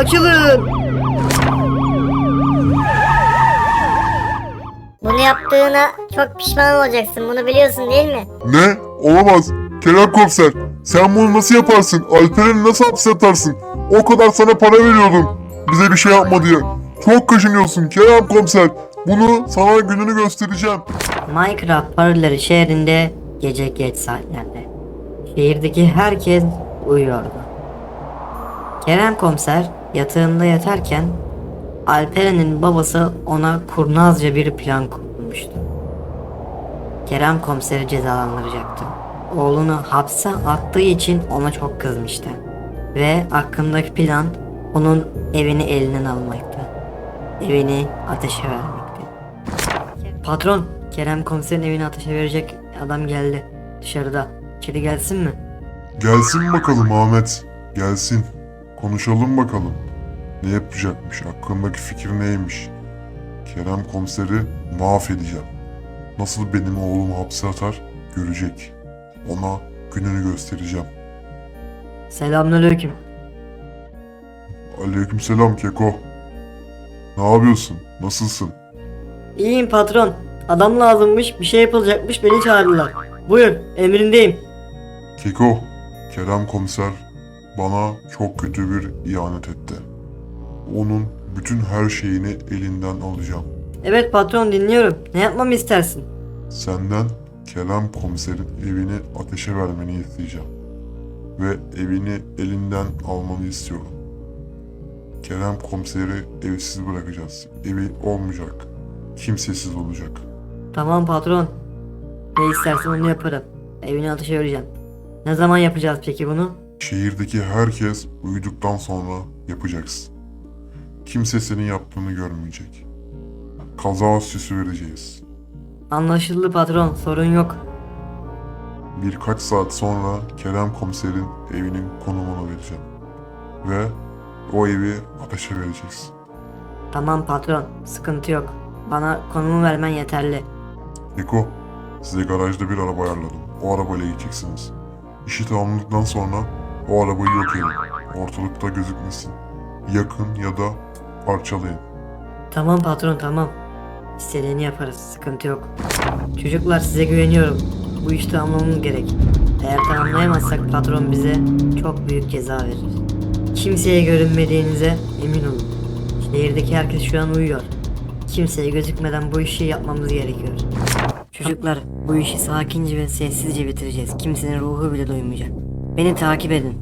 açılın. Bunu yaptığına çok pişman olacaksın. Bunu biliyorsun değil mi? Ne? Olamaz. Kerem komiser sen bunu nasıl yaparsın? Alperen'i nasıl hapse atarsın? O kadar sana para veriyordum. Bize bir şey yapma diye. Çok kaşınıyorsun Kerem komiser. Bunu sana gününü göstereceğim. Minecraft paralel şehrinde gece geç saatlerde. Şehirdeki herkes uyuyordu. Kerem komiser yatağında yatarken Alperen'in babası ona kurnazca bir plan kurmuştu. Kerem komiseri cezalandıracaktı. Oğlunu hapse attığı için ona çok kızmıştı. Ve aklındaki plan onun evini elinden almaktı. Evini ateşe vermekti. Patron, Kerem komiserin evini ateşe verecek adam geldi. Dışarıda. İçeri gelsin mi? Gelsin bakalım Ahmet. Gelsin. Konuşalım bakalım. Ne yapacakmış? Hakkındaki fikir neymiş? Kerem komiseri mahvedeceğim. Nasıl benim oğlumu hapse atar görecek. Ona gününü göstereceğim. Selamünaleyküm. Aleykümselam Keko. Ne yapıyorsun? Nasılsın? İyiyim patron. Adam lazımmış, bir şey yapılacakmış, beni çağırdılar. Buyur, emrindeyim. Keko, Kerem komiser bana çok kötü bir ihanet etti. Onun bütün her şeyini elinden alacağım. Evet patron dinliyorum. Ne yapmamı istersin? Senden Kerem komiserin evini ateşe vermeni isteyeceğim. Ve evini elinden almanı istiyorum. Kerem komiseri evsiz bırakacağız. Evi olmayacak. Kimsesiz olacak. Tamam patron. Ne istersen onu yaparım. Evini ateşe vereceğim. Ne zaman yapacağız peki bunu? Şehirdeki herkes uyuduktan sonra yapacaksın. Kimse senin yaptığını görmeyecek. Kaza süsü vereceğiz. Anlaşıldı patron, sorun yok. Birkaç saat sonra Kerem komiserin evinin konumunu vereceğim. Ve o evi ateşe vereceğiz. Tamam patron, sıkıntı yok. Bana konumu vermen yeterli. Eko, size garajda bir araba ayarladım. O arabayla gideceksiniz. İşi tamamladıktan sonra o arabayı yok edin. Ortalıkta gözükmesin. Yakın ya da parçalayın. Tamam patron tamam. İstediğini yaparız sıkıntı yok. Çocuklar size güveniyorum. Bu işi tamamlamamız gerek. Eğer tamamlayamazsak patron bize çok büyük ceza verir. Kimseye görünmediğinize emin olun. Şehirdeki herkes şu an uyuyor. Kimseye gözükmeden bu işi yapmamız gerekiyor. Çocuklar bu işi sakince ve sessizce bitireceğiz. Kimsenin ruhu bile duymayacak. Beni takip edin.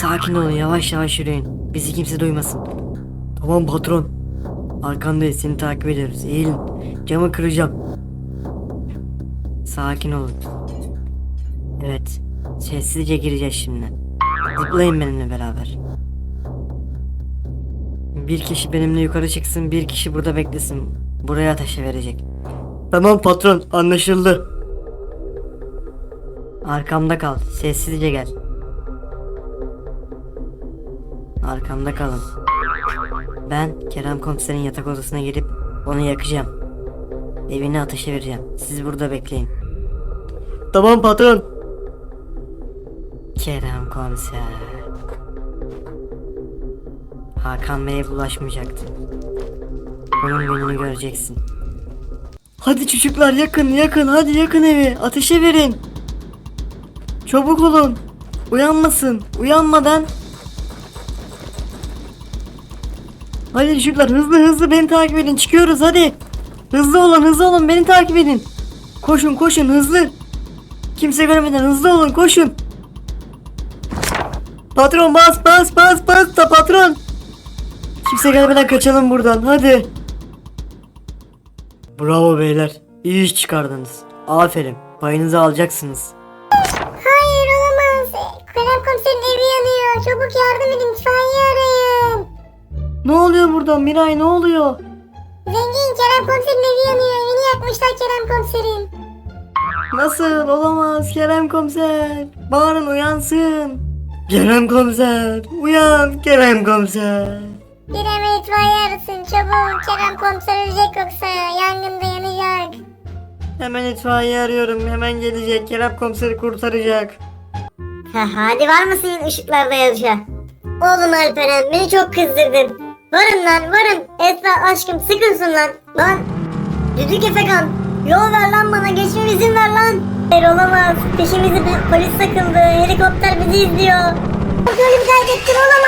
Sakin olun yavaş yavaş yürüyün. Bizi kimse duymasın. Tamam patron. Arkandayız seni takip ediyoruz. Eğilin. Camı kıracağım. Sakin olun. Evet. Sessizce gireceğiz şimdi. Zıplayın benimle beraber. Bir kişi benimle yukarı çıksın, bir kişi burada beklesin. Buraya ateşe verecek. Tamam patron, anlaşıldı. Arkamda kal, sessizce gel. Arkamda kalın. Ben Kerem komiserin yatak odasına girip onu yakacağım. Evini ateşe vereceğim. Siz burada bekleyin. Tamam patron. Kerem komiser. Hakan Bey'e bulaşmayacaktı. Bunun gününü göreceksin. Hadi çocuklar yakın yakın hadi yakın evi ateşe verin. Çabuk olun. Uyanmasın. Uyanmadan Hadi çocuklar hızlı hızlı beni takip edin. Çıkıyoruz hadi. Hızlı olun hızlı olun beni takip edin. Koşun koşun hızlı. Kimse görmeden hızlı olun koşun. Patron bas bas bas bas da patron. Kimse gelmeden kaçalım buradan hadi. Bravo beyler. İyi iş çıkardınız. Aferin. Payınızı alacaksınız. Kerem komiserin evi yanıyor. Çabuk yardım edin. İtfaiye arayın. Ne oluyor burada Miray ne oluyor? Zengin Kerem komiserin evi yanıyor. Evini yakmışlar Kerem komiserin. Nasıl olamaz Kerem komiser? Bağırın uyansın. Kerem komiser uyan Kerem komiser. Hemen itfaiye arasın. Çabuk. Kerem komiser ölecek yoksa. Yangında yanacak. Hemen itfaiye arıyorum hemen gelecek Kerem komiseri kurtaracak. Hadi var mısın ışıklarda yarışa? Oğlum Alperen beni çok kızdırdın. Varım lan varım. Esra aşkım sıkınsın lan. Lan. Düdük Efekan. Yol ver lan bana geçmeme izin ver lan. Hayır olamaz. Peşimizi polis takıldı. Helikopter bizi izliyor. Kontrolümü kaybettim olamaz.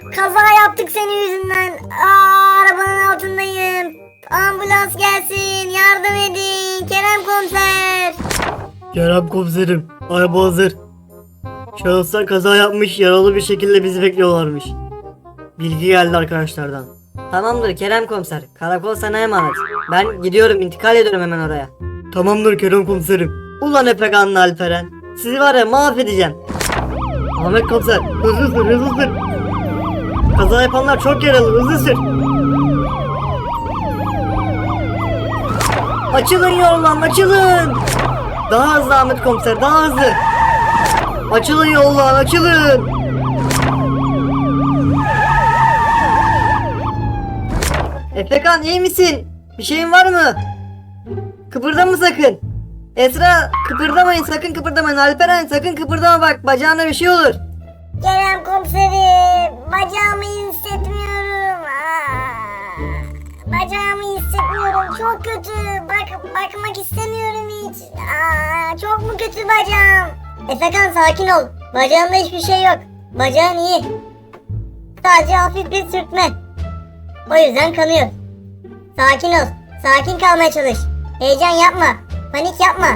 Kaza yaptık senin yüzünden. Aa, arabanın altındayım. Ambulans gelsin. Yardım edin. Kerem komiser. Kerem komiserim, araba hazır. Şahıslar kaza yapmış, yaralı bir şekilde bizi bekliyorlarmış. Bilgi geldi arkadaşlardan. Tamamdır Kerem komiser. Karakol sana emanet. Ben gidiyorum intikal ediyorum hemen oraya. Tamamdır Kerem komiserim. Ulan Efekan'la Alperen. Sizi var ya mahvedeceğim. Ahmet komiser, hızlı sür, hızlı sür. Kaza yapanlar çok yaralı, hızlı sür. Açılın yollan açılın. Daha hızlı Ahmet komiser daha hızlı. Açılın yollar, açılın. Efekan iyi misin? Bir şeyin var mı? Kıpırdama sakın. Esra kıpırdamayın sakın kıpırdamayın. Alperen sakın kıpırdama bak bacağına bir şey olur. Kerem komiserim. Bacağımı hissetmiyorum. Aa, bacağımı hissetmiyorum. Çok kötü. Bak bakmak istemiyorum hiç. Aa, çok mu kötü bacağım? Efekan sakin ol. Bacağımda hiçbir şey yok. Bacağın iyi. Sadece hafif bir sürtme. O yüzden kanıyor. Sakin ol. Sakin kalmaya çalış. Heyecan yapma. Panik yapma.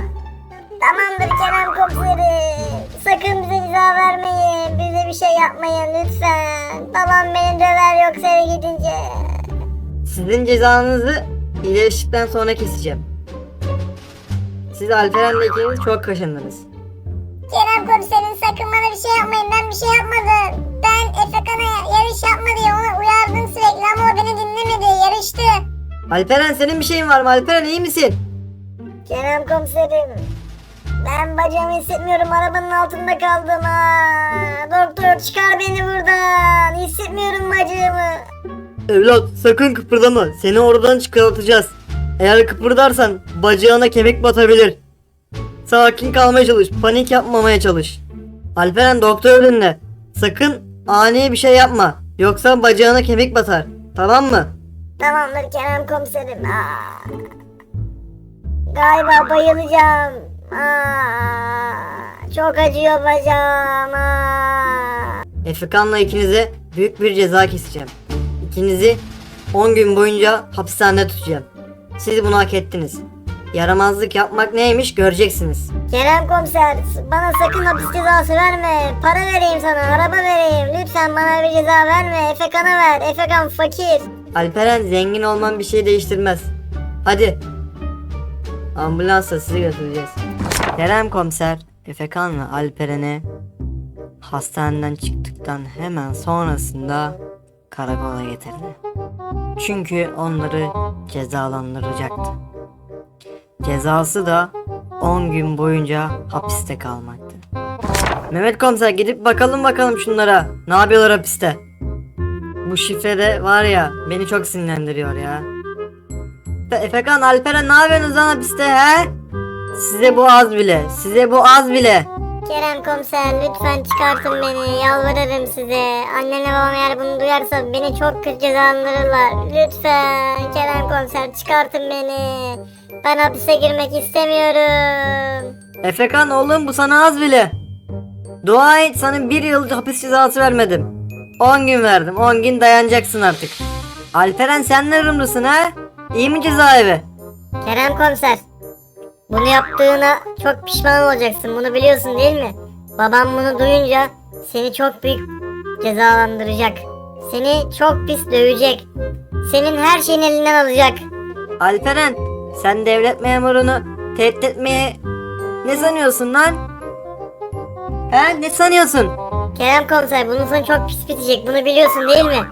Tamamdır Kerem komiserim. Sakın bize ceza vermeyin. Bize bir şey yapmayın lütfen. Babam beni döver yoksa eve gidince. Sizin cezanızı iyileştikten sonra keseceğim. Siz Alperen'le ikiniz çok kaşındınız. Kerem komiserim sakın bana bir şey yapmayın. Ben bir şey yapmadım. Ben Efekan'a yarış yapma diye ona uyardım sürekli ama o beni dinlemedi. Yarıştı. Alperen senin bir şeyin var mı? Alperen iyi misin? Kerem komiserim. Ben bacağımı hissetmiyorum. Arabanın altında kaldım ha. Doktor çıkar beni buradan. Hissetmiyorum bacağımı. Evlat sakın kıpırdama, seni oradan çıkartacağız. Eğer kıpırdarsan bacağına kemik batabilir. Sakin kalmaya çalış, panik yapmamaya çalış. Alperen doktor önünde. Sakın ani bir şey yapma. Yoksa bacağına kemik batar. Tamam mı? Tamamdır Kerem komiserim. Aa. Galiba bayılacağım. Aa. Çok acıyor bacağım. Aa. Efekan'la ikinize büyük bir ceza keseceğim. İkinizi 10 gün boyunca hapishanede tutacağım. Siz bunu hak ettiniz. Yaramazlık yapmak neymiş göreceksiniz. Kerem komiser bana sakın hapis cezası verme. Para vereyim sana araba vereyim. Lütfen bana bir ceza verme. Efekan'a ver. Efekan fakir. Alperen zengin olman bir şey değiştirmez. Hadi. Ambulansla sizi götüreceğiz. Kerem komiser Efekan'la Alperen'i hastaneden çıktıktan hemen sonrasında karakola getirdi. Çünkü onları cezalandıracaktı. Cezası da 10 gün boyunca hapiste kalmaktı. Mehmet komiser gidip bakalım bakalım şunlara. Ne yapıyorlar hapiste? Bu şifre var ya beni çok sinirlendiriyor ya. Efe- Efekan Alperen ne yapıyorsunuz lan hapiste he? Size bu az bile. Size bu az bile. Kerem komiser lütfen çıkartın beni. Yalvarırım size. Annemle babam eğer bunu duyarsa beni çok kötü cezalandırırlar. Lütfen Kerem komiser çıkartın beni. Ben hapise girmek istemiyorum. Efekan oğlum bu sana az bile. Dua et sana bir yıl hapis cezası vermedim. 10 gün verdim. 10 gün dayanacaksın artık. Alperen sen ne durumdasın ha? İyi mi cezaevi? Kerem komiser. Bunu yaptığına çok pişman olacaksın. Bunu biliyorsun değil mi? Babam bunu duyunca seni çok büyük cezalandıracak. Seni çok pis dövecek. Senin her şeyin elinden alacak. Alperen sen devlet memurunu tehdit etmeye ne sanıyorsun lan? He ne sanıyorsun? Kerem komiser bunun sonu çok pis bitecek. Bunu biliyorsun değil mi?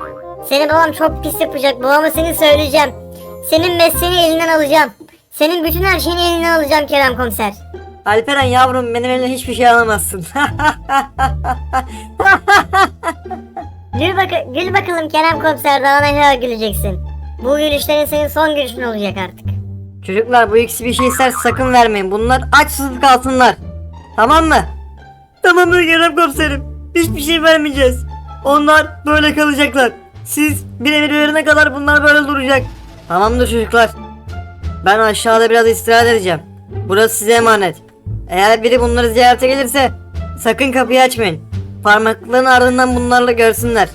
Seni babam çok pis yapacak. Babama seni söyleyeceğim. senin mesleğini elinden alacağım. Senin bütün her şeyini elinden alacağım Kerem komiser. Alperen yavrum benim elimden hiçbir şey alamazsın. Gül, bak gül bakalım Kerem komiser daha ne kadar güleceksin. Bu gülüşlerin senin son gülüşün olacak artık. Çocuklar bu ikisi bir şey ister sakın vermeyin. Bunlar aç susuz kalsınlar. Tamam mı? Tamamdır Kerem komiserim. Hiçbir şey vermeyeceğiz. Onlar böyle kalacaklar. Siz bir emir verene kadar bunlar böyle duracak. Tamamdır çocuklar. Ben aşağıda biraz istirahat edeceğim. Burası size emanet. Eğer biri bunları ziyarete gelirse sakın kapıyı açmayın. Parmaklarının ardından bunlarla görsünler.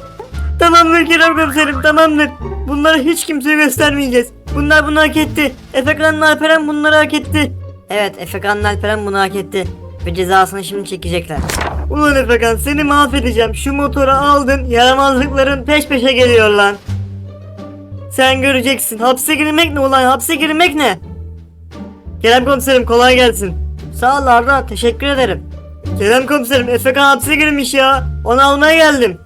Tamamdır Kerem komiserim tamamdır. Bunları hiç kimseye göstermeyeceğiz. Bunlar bunu hak etti. Efekan'la Alperen bunları hak etti. Evet Efekan'la Alperen bunu hak etti. Ve cezasını şimdi çekecekler. Ulan Efekan seni mahvedeceğim. Şu motoru aldın yaramazlıkların peş peşe geliyor lan. Sen göreceksin. Hapse girmek ne ulan hapse girmek ne? Kerem komiserim kolay gelsin. Sağ ol Arda teşekkür ederim. Kerem komiserim Efekan hapse girmiş ya. Onu almaya geldim.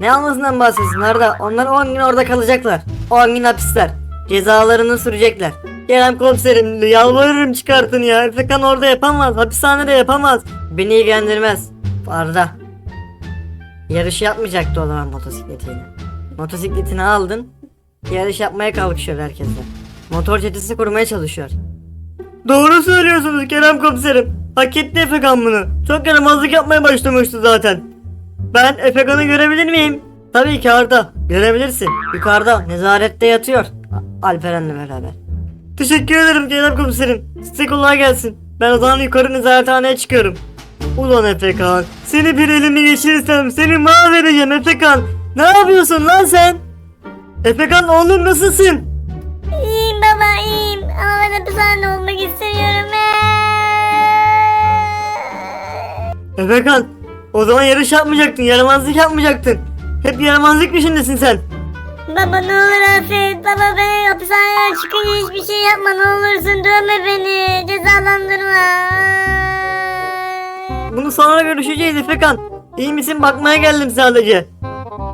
Ne almasından bahsediyorsun Arda? Onlar 10 gün orada kalacaklar. 10 gün hapisler. Cezalarını sürecekler. Kerem komiserim yalvarırım çıkartın ya. Efekan orada yapamaz. Hapishanede yapamaz. Beni ilgilendirmez. Arda. Yarış yapmayacaktı o zaman motosikletiyle. Motosikletini aldın. Yarış yapmaya kalkışıyor herkesle. Motor çetesi kurmaya çalışıyor. Doğru söylüyorsunuz Kerem komiserim. Hak etti Efekan bunu. Çok yaramazlık yapmaya başlamıştı zaten. Ben Efekan'ı görebilir miyim? Tabii ki Arda. Görebilirsin. Yukarıda nezarette yatıyor. Alperen'le beraber. Teşekkür ederim Kerem komiserim. Size kolay gelsin. Ben o zaman yukarı nezarethaneye çıkıyorum. Ulan Efekan. Seni bir elimi geçirirsem seni mahvedeceğim Efekan. Ne yapıyorsun lan sen? Efekan oğlum nasılsın? İyiyim baba iyiyim ama ben hapishanede olmak istemiyorum. Efekan. O zaman yarış yapmayacaktın. Yaramazlık yapmayacaktın. Hep yaramazlık peşindesin sen. Baba ne olur affet. Baba ben hapishaneden çıkınca hiçbir şey yapma ne olursun dövme beni. Cezalandırma. Bunu sonra görüşeceğiz Efekan. İyi misin bakmaya geldim sadece.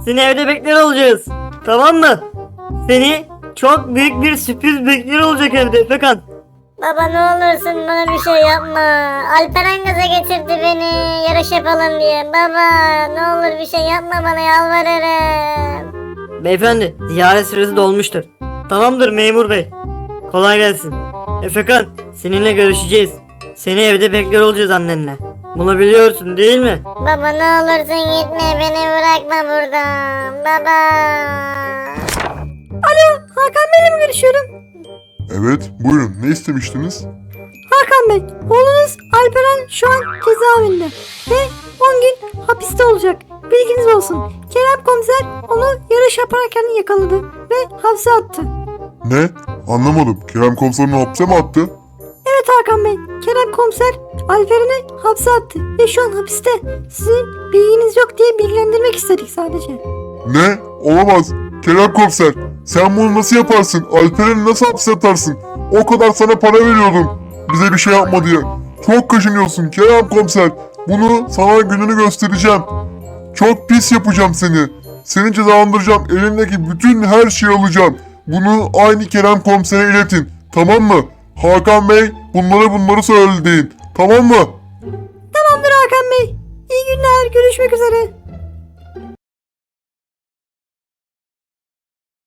Seni evde bekler olacağız. Tamam mı? Seni çok büyük bir sürpriz bekliyor olacak evde Efekan. Baba ne olursun bana bir şey yapma. Alperen gaza getirdi beni yarış yapalım diye. Baba ne olur bir şey yapma bana yalvarırım. Beyefendi ziyaret süresi dolmuştur. Tamamdır memur bey. Kolay gelsin. Efekan seninle görüşeceğiz. Seni evde bekliyor olacağız annenle. Bunu biliyorsun değil mi? Baba ne olursun gitme beni bırakma buradan. Baba. Alo Hakan Bey'le mi görüşüyorum? Evet, buyurun. Ne istemiştiniz? Hakan Bey, oğlunuz Alperen şu an cezaevinde ve 10 gün hapiste olacak. Bilginiz olsun. Kerem komiser onu yarış yaparken yakaladı ve hapse attı. Ne? Anlamadım. Kerem komiserini hapse mi attı? Evet Hakan Bey, Kerem komiser Alperen'i hapse attı ve şu an hapiste. Sizin bilginiz yok diye bilgilendirmek istedik sadece. Ne? Olamaz. Kerem komiser, sen bunu nasıl yaparsın? Alperen'i nasıl hapse atarsın? O kadar sana para veriyordum. Bize bir şey yapma diye. Çok kaşınıyorsun Kerem komiser. Bunu sana gününü göstereceğim. Çok pis yapacağım seni. Seni cezalandıracağım. Elindeki bütün her şeyi alacağım. Bunu aynı Kerem komisere iletin. Tamam mı? Hakan Bey bunları bunları söyledi deyin. Tamam mı? Tamamdır Hakan Bey. İyi günler, görüşmek üzere.